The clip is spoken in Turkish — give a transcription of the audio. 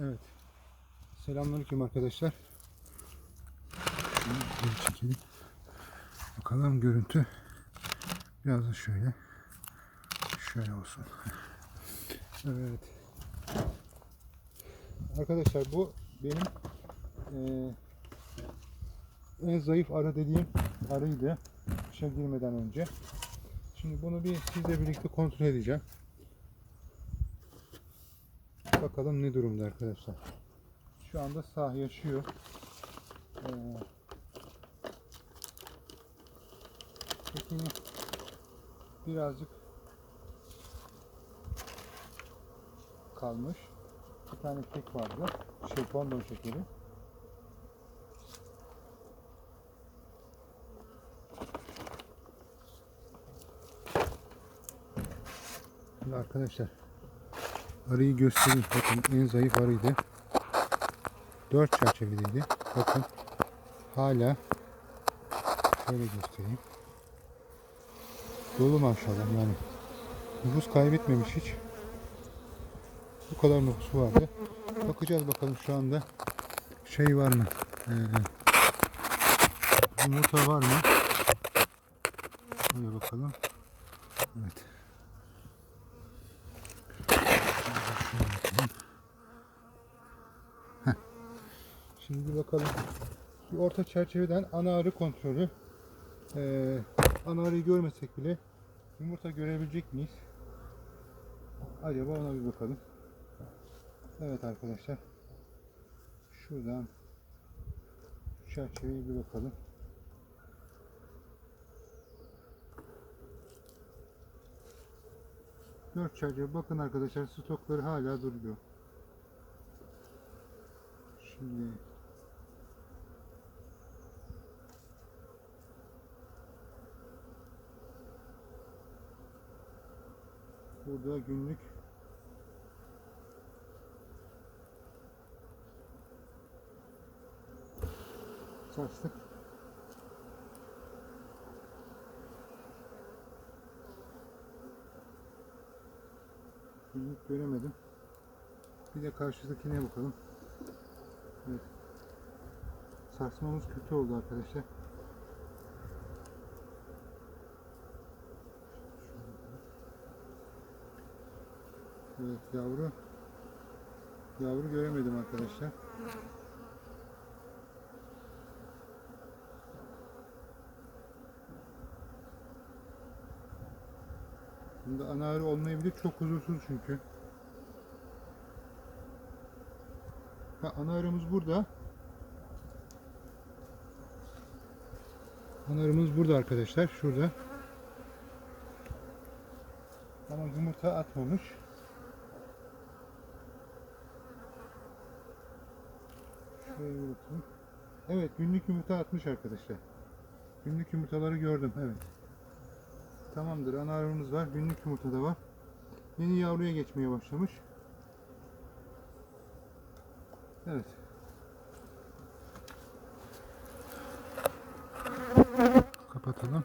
Evet. Selamünaleyküm arkadaşlar. Geri çekelim. Bakalım görüntü. Biraz da şöyle. Şöyle olsun. Evet. Arkadaşlar bu benim eee, en zayıf arı dediğim arıydı. Kışa girmeden önce. Şimdi bunu bir sizle birlikte kontrol edeceğim. Bakalım ne durumda arkadaşlar. Şu anda sağ yaşıyor. Ee, tekini birazcık kalmış. Bir tane kek vardı. Şey şekeri. Şimdi arkadaşlar arıyı göstereyim. Bakın en zayıf arıydı. 4 çerçeveliydi. Bakın hala şöyle göstereyim. Dolu maşallah yani. Nüfus kaybetmemiş hiç. Bu kadar nüfusu vardı. Bakacağız bakalım şu anda şey var mı? Ee, yumurta var mı? Şöyle bakalım. Evet. Şimdi bakalım. Bir orta çerçeveden ana arı kontrolü. Ee, ana arıyı görmesek bile yumurta görebilecek miyiz? Acaba ona bir bakalım. Evet arkadaşlar. Şuradan şu çerçeveye bir bakalım. Dört çerçeve. Bakın arkadaşlar stokları hala duruyor. Şimdi burada günlük saçlık günlük göremedim. Bir de karşıdakine bakalım. Evet. Sarsmamız kötü oldu arkadaşlar. Evet yavru yavru göremedim arkadaşlar. Bunda ana arı olmayabilir. Çok huzursuz çünkü. Ha, ana arımız burada. Ana arımız burada arkadaşlar. Şurada. Ama yumurta atmamış. Şöyle. Evet günlük yumurta atmış arkadaşlar. Günlük yumurtaları gördüm. Evet. Tamamdır. Ana var. Günlük yumurta da var. Yeni yavruya geçmeye başlamış. Evet. Kapatalım.